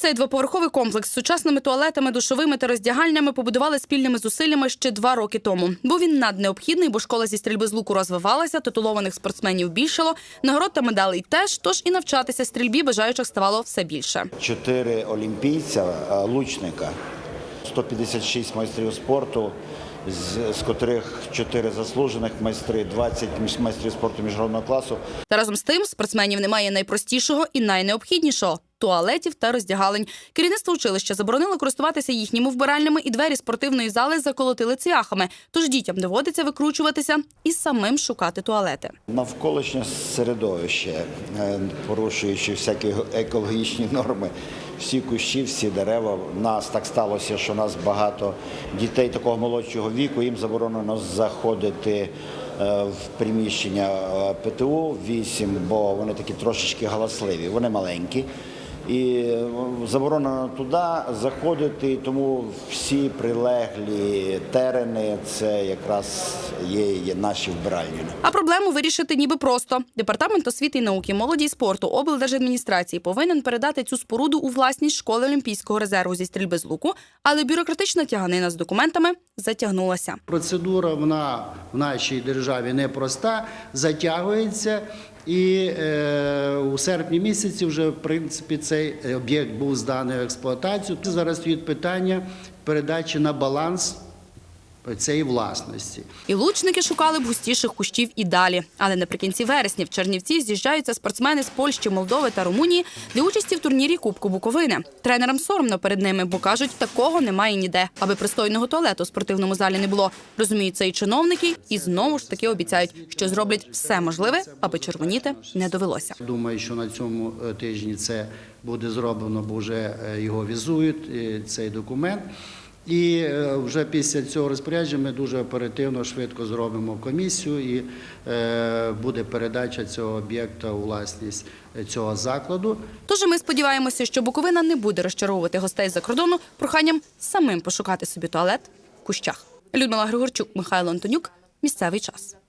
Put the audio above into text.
цей двоповерховий комплекс з сучасними туалетами, душовими та роздягальнями побудували спільними зусиллями ще два роки тому. Був він наднеобхідний, бо школа зі стрільби з луку розвивалася, титулованих спортсменів більшало, нагород та медалей теж. Тож і навчатися стрільбі бажаючих ставало все більше. Чотири олімпійця, лучника, 156 майстрів спорту, з, з котрих 4 заслужених майстри, 20 між- майстрів спорту міжнародного класу. Та разом з тим спортсменів немає найпростішого і найнеобхіднішого туалетів та роздягалень. Керівництво училища заборонило користуватися їхніми вбиральнями, і двері спортивної зали заколотили цвяхами. Тож дітям доводиться викручуватися і самим шукати туалети. Навколишнє середовище, е, порушуючи всякі екологічні норми, всі кущі, всі дерева. У нас так сталося, що нас багато дітей такого молодшого віку. Їм заборонено заходити е, в приміщення е, ПТУ 8, бо вони такі трошечки галасливі, вони маленькі. І е, заборонено туди заходити, тому всі прилеглі терени це якраз є, є наші вбиральні. А проблему вирішити ніби просто. Департамент освіти і науки, молоді й спорту, облдержадміністрації повинен передати цю споруду у власність школи Олімпійського резерву зі стрільби з луку, але бюрократична тяганина з документами затягнулася. Процедура вона в нашій державі непроста, затягується. І е, у серпні місяці вже в принципі цей об'єкт був зданий в експлуатацію. Зараз стоїть питання передачі на баланс цієї власності. І лучники шукали б густіших кущів і далі. Але наприкінці вересня в Чернівці з'їжджаються спортсмени з Польщі, Молдови та Румунії для участі в турнірі Кубку Буковини. Тренерам соромно перед ними, бо кажуть, такого немає ніде. Аби пристойного туалету у спортивному залі не було. Розуміють це і чиновники, і знову ж таки обіцяють, що зроблять все можливе, аби червоніти не довелося. Думаю, що на цьому е, тижні це буде зроблено, бо вже е, його візують, е, цей документ. І е, вже після цього розпорядження ми дуже оперативно, швидко зробимо комісію і е, буде передача цього об'єкта у власність е, цього закладу. Тож ми сподіваємося, що Буковина не буде розчаровувати гостей за кордону проханням самим пошукати собі туалет в кущах. Людмила Григорчук, Михайло Антонюк. Місцевий час.